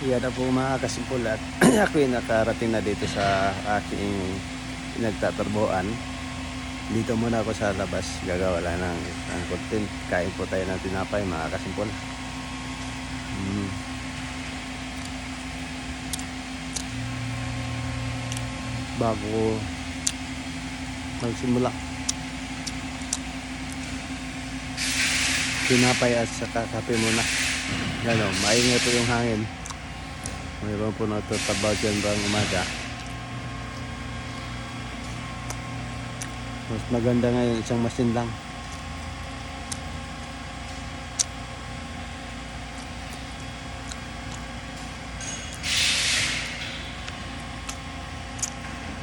Yan na po mga kasimpul at ako ay nakarating na dito sa aking nagtatarbuan. Dito muna ako sa labas, gagawa lang ng, ng content. Kain po tayo ng tinapay mga kasimpul. Mm. Bago magsimula. Tinapay at saka kape muna. Ano, maingay po yung hangin. Mayroon po natatabaw dyan bang umaga. Mas maganda ngayon isang masin lang.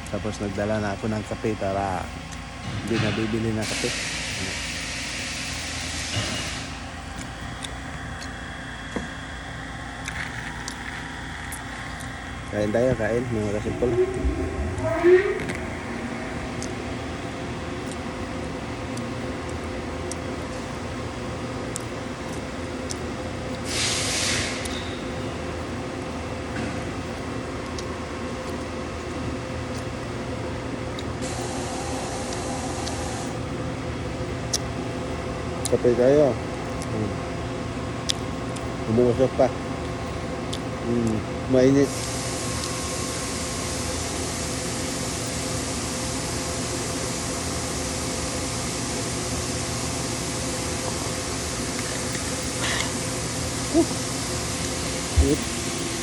Tapos nagdala na ako ng kape para hindi na bibili ng kape. Kain tayo, kain mga kasimpol. Kape tayo. Hmm. Umuusok pa. Hmm. Mainit. Opa.